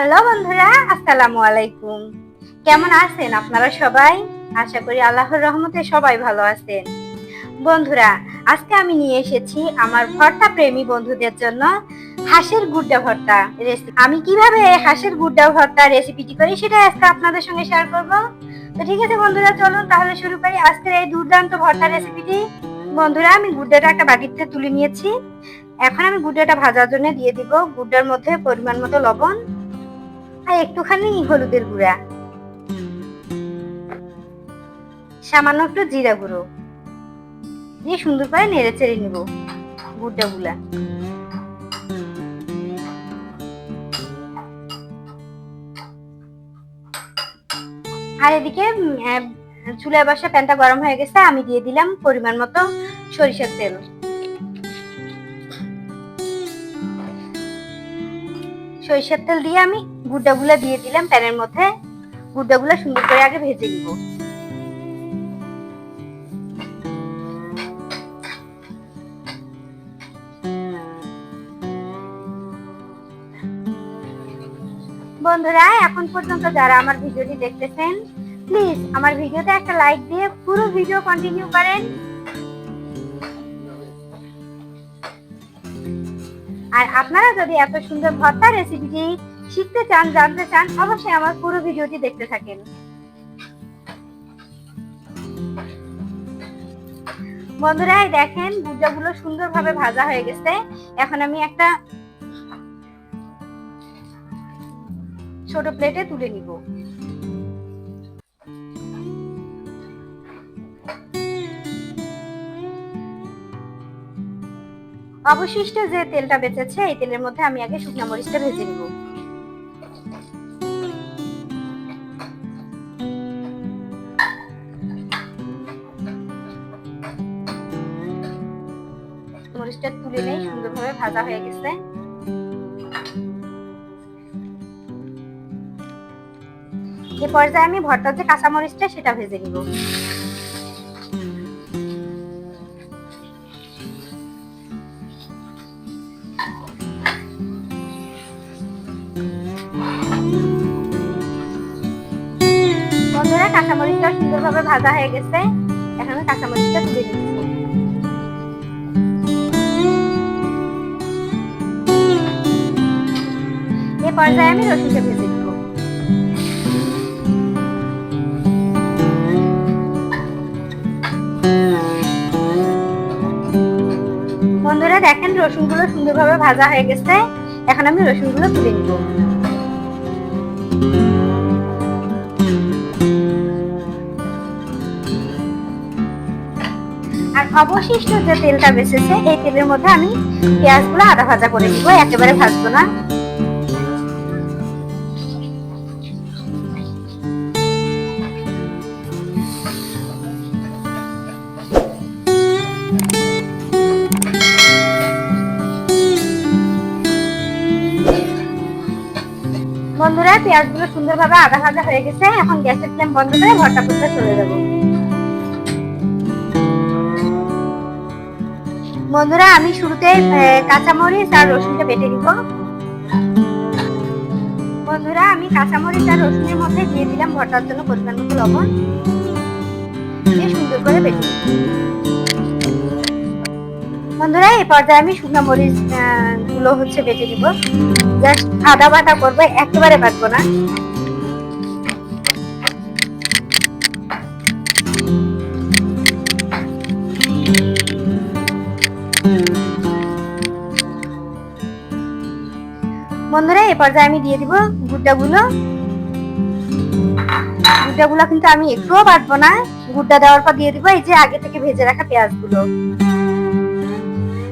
Hello বন্ধুরা, আসসালামু আলাইকুম। কেমন আছেন আপনারা সবাই? আশা করি আল্লাহর রহমতে সবাই ভালো আছেন। বন্ধুরা, আজকে আমি নিয়ে এসেছি আমার ভর্তা প্রেমী বন্ধুদের জন্য হাঁসের গুড্ডা ভর্তা রেসিপি আমি কীভাবে হাঁসের গুড্ডা ভর্তা রেসিপিটি করি সেটা আজকে আপনাদের সঙ্গে শেয়ার করব। তো ঠিক আছে বন্ধুরা, চলুন তাহলে শুরু করি আজকের এই দুর্দান্ত ভর্তা রেসিপিটি বন্ধুরা, আমি গুড্ডাটা একটা বাটিতে তুলে নিয়েছি। এখন আমি গুড্ডাটা ভাজার জন্য দিয়ে দিব গুড্ডার মধ্যে পরিমাণ মতো লবণ। আর একটুখানি হলুদের গুঁড়া। সামান্য একটু জিরা গুঁড়ো। দিয়ে সুন্দর করে নেড়ে চেড়ে নিব গুড়টা গুলা আর এদিকে চুলায় বসা প্যানটা গরম হয়ে গেছে, আমি দিয়ে দিলাম পরিমাণ মতো সরিষার তেল। সরিষার তেল দিয়ে আমি গুড়াগুলা দিয়ে দিলাম প্যানের মধ্যে। গুড়াগুলা সুন্দর করে আগে ভেজে নিব। বন্ধুরা, এখন পর্যন্ত যারা আমার ভিডিওটি দেখতেছেন প্লিজ আমার ভিডিওতে একটা লাইক দিয়ে পুরো ভিডিও কন্টিনিউ করেন। আর আপনারা যদি এত সুন্দর ভর্তা রেসিপিটি শিখতে চান, জানতে চান, অবশ্যই আমার পুরো ভিডিওটি দেখতে থাকেন। বন্ধুরা দেখেন গুজাগুলো সুন্দরভাবে ভাজা হয়ে গেছে। এখন আমি একটা ছোট প্লেটে তুলে নিব। অবশিষ্ট যে তেলটা বেঁচেছে, এই তেলের মধ্যে আমি আগে শুকনো মরিচটা ভেজে নিব। মরিচটা তুলে নেই, সুন্দরভাবে ভাজা হয়ে গেছে। এ পর্যায়ে আমি ভর্তার যে কাঁচা মরিচটা সেটা ভেজে নিব। কাঁচামরিচটা সুন্দরভাবে ভাজা হয়ে গেছে। এখন আমি কাঁচামরিচটা তুলে দিচ্ছি। এ পর্যায়ে আমি রসুনটা ভেজে দিব বন্ধুরা, দেখেন রসুনগুলো সুন্দরভাবে ভাজা হয়ে গেছে। এখন আমি রসুনগুলো তুলে নিব। অবশিষ্ট যে তেলটা বেঁচেছে, এই তেলের মধ্যে আমি পেঁয়াজগুলো আধা ভাজা করে দিব, একেবারে ভাজবো না। বন্ধুরা, পেঁয়াজগুলো সুন্দরভাবে আধা ভাজা হয়ে গেছে, এখন গ্যাসের ফ্লেম বন্ধ করে ভর্তা করতে চলে যাব। বন্ধুরা, আমি শুরুতে কাঁচামরিচ আর রসুনটা বেটে দিব বন্ধুরা, আমি কাঁচামরিচ আর রসুনের মধ্যে দিয়ে দিলাম ভর্তার জন্য পরিমাণ মতো লবণ। দিয়ে সুন্দর করে বেটে বন্ধুরা এই পর্যায়ে আমি শুকনো মরিচগুলো হচ্ছে বেটে দিব জাস্ট আদা বাটা করব, একেবারে বাটবো না। বন্ধুরা, এ পর্যায়ে আমি দিয়ে দিব গুড্ডাগুলো। গুড্ডাগুলো কিন্তু আমি একটুও বাটবো না। গুড্ডা দেওয়ার পর দিয়ে দিব এই যে আগে থেকে ভেজে রাখা পেঁয়াজগুলো।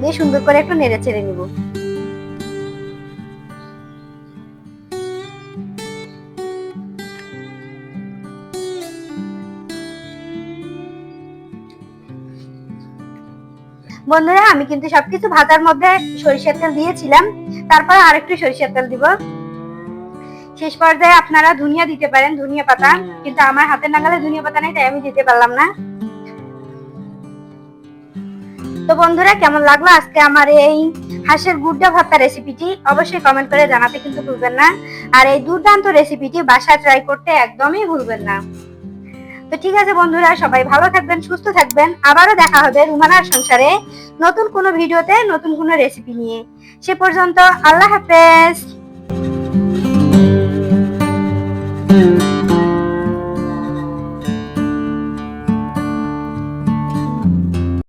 দিয়ে সুন্দর করে একটু নেড়ে ছেড়ে নিব। বন্ধুরা আমি কিন্তু সবকিছু ভাজার মধ্যে সরিষার তেল দিয়েছিলাম। তারপর আরেকটু সরিষার তেল দিব। শেষ পর্যায়ে আপনারা ধনিয়া দিতে পারেন ধনিয়া পাতা। কিন্তু আমার হাতের নাগালে ধনিয়া পাতা নেই তাই আমি দিতে পারলাম না। তো বন্ধুরা কেমন লাগল আজকে আমার এই হাঁসের গুড্ডা ভর্তা রেসিপিটি অবশ্যই কমেন্ট করে জানাতে কিন্তু ভুলবেন না। আর এই দুর্দান্ত রেসিপিটি বাসায় ট্রাই করতে একদমই ভুলবেন না। তো ঠিক আছে বন্ধুরা, সবাই ভালো থাকবেন, সুস্থ থাকবেন। আবারও দেখা হবে রুমানার সংসারে নতুন কোনো ভিডিওতে, নতুন কোনো রেসিপি নিয়ে। সে পর্যন্ত আল্লাহ হাফেজ।